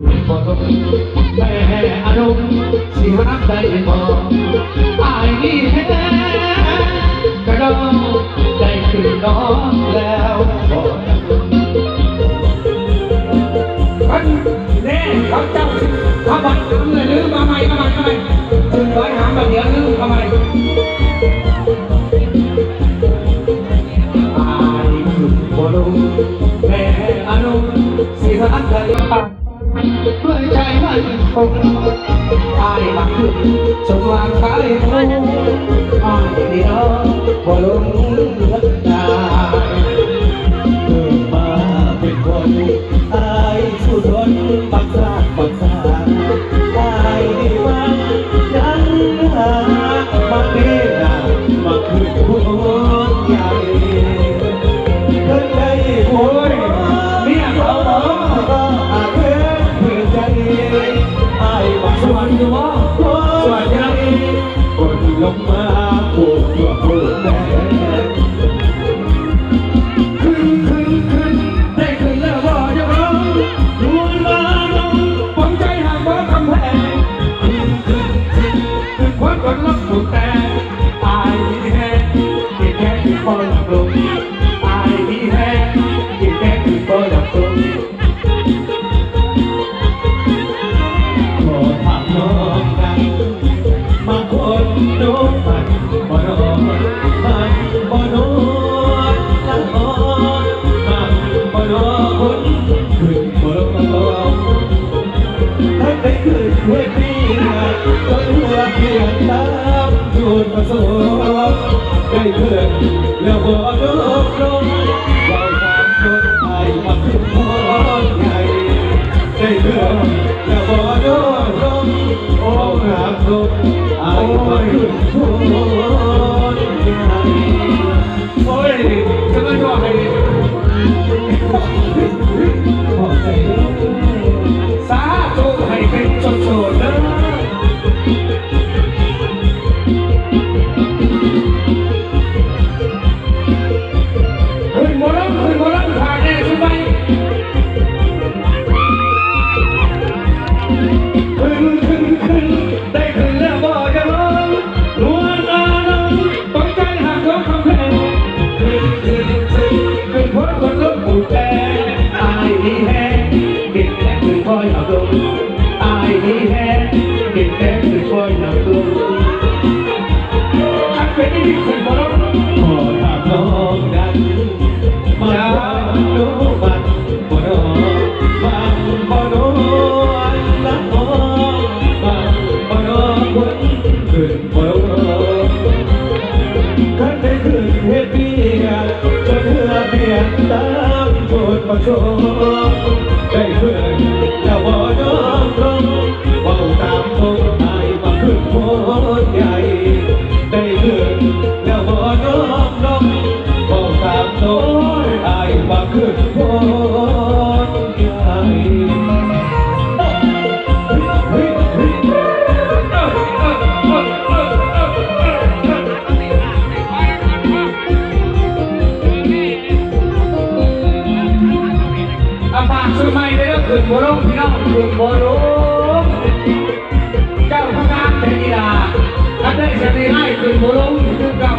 บ่ต้องแต่อารมณ์สิรักได้บ่อายนี่แท้กระดองใจคือน้องแล้วบ่มันแน่เขาจับเขาบัน คงอายมาขึ้นสมาวังไปมุ่งอาเดียวบ่ลง ไม่เพื่อแล้วบ่ลดลงเวาทำรถไยมาขึ้นพอนไงได้เพื่อแล้วบ่ลดลงเราทำรถไอมาขึ้นพอน ซื้ไม่ได้ก็ขึ้นบัวลงพี่น้องขึ้นบัวลงเจ้าพระนางเทนีดาท่ะได้เสน่ห์ให้ขึ้บัวลงเก่า